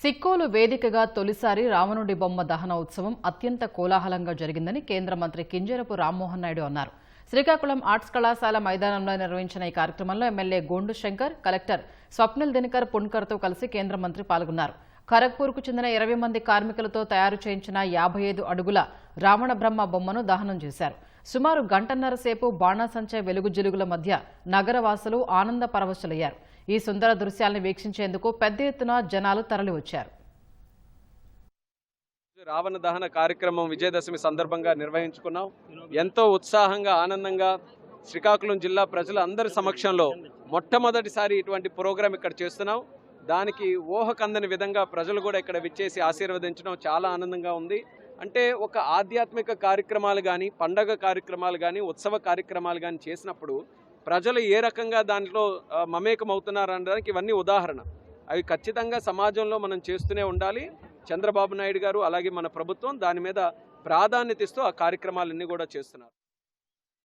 సిక్కోలు వేదికగా తొలిసారి రావణుడి బొమ్మ దహన ఉత్సవం అత్యంత కోలాహలంగా జరిగిందని కేంద్ర మంత్రి కింజరపు రామ్మోహన్ నాయుడు అన్నారు. శ్రీకాకుళం ఆర్ట్స్ కళాశాల మైదానంలో నిర్వహించిన ఈ కార్యక్రమంలో ఎమ్మెల్యే గోండు శంకర్ కలెక్టర్ స్వప్నిల్ దినకర్ పుణ్కర్తో కలిసి కేంద్ర మంత్రి పాల్గొన్నారు. ఖరగ్పూర్కు చెందిన ఇరవై మంది కార్మికులతో తయారు చేయించిన యాభై ఐదు అడుగుల రావణ బ్రహ్మ బొమ్మను దహనం చేశారు. సుమారు గంటన్నర సేపు బాణాసంచా వెలుగు జిలుగుల మధ్య నగరవాసులు ఆనంద పరవశులయ్యారు. ఈ సుందర దృశ్యాలను వీక్షించేందుకు పెద్ద ఎత్తున జనాలు తరలివచ్చారు. రావణ దహన కార్యక్రమం విజయదశమి సందర్భంగా నిర్వహించుకున్నాం. ఎంతో ఉత్సాహంగా ఆనందంగా శ్రీకాకుళం జిల్లా ప్రజల అందరి సమక్షంలో మొట్టమొదటిసారి ఇటువంటి ప్రోగ్రాం ఇక్కడ చేస్తున్నాం. దానికి ఊహకందని విధంగా ప్రజలు కూడా ఇక్కడ విచ్చేసి ఆశీర్వదించడం చాలా ఆనందంగా ఉంది. అంటే ఒక ఆధ్యాత్మిక కార్యక్రమాలు కానీ పండగ కార్యక్రమాలు కానీ ఉత్సవ కార్యక్రమాలు కానీ చేసినప్పుడు ప్రజలు ఏ రకంగా దాంట్లో మమేకం అవుతున్నారు అనడానికి ఇవన్నీ ఉదాహరణ. అవి ఖచ్చితంగా సమాజంలో మనం చేస్తూనే ఉండాలి. చంద్రబాబు నాయుడు గారు అలాగే మన ప్రభుత్వం దాని మీద ప్రాధాన్యత ఇస్తూ ఆ కార్యక్రమాలన్నీ కూడా చేస్తున్నారు.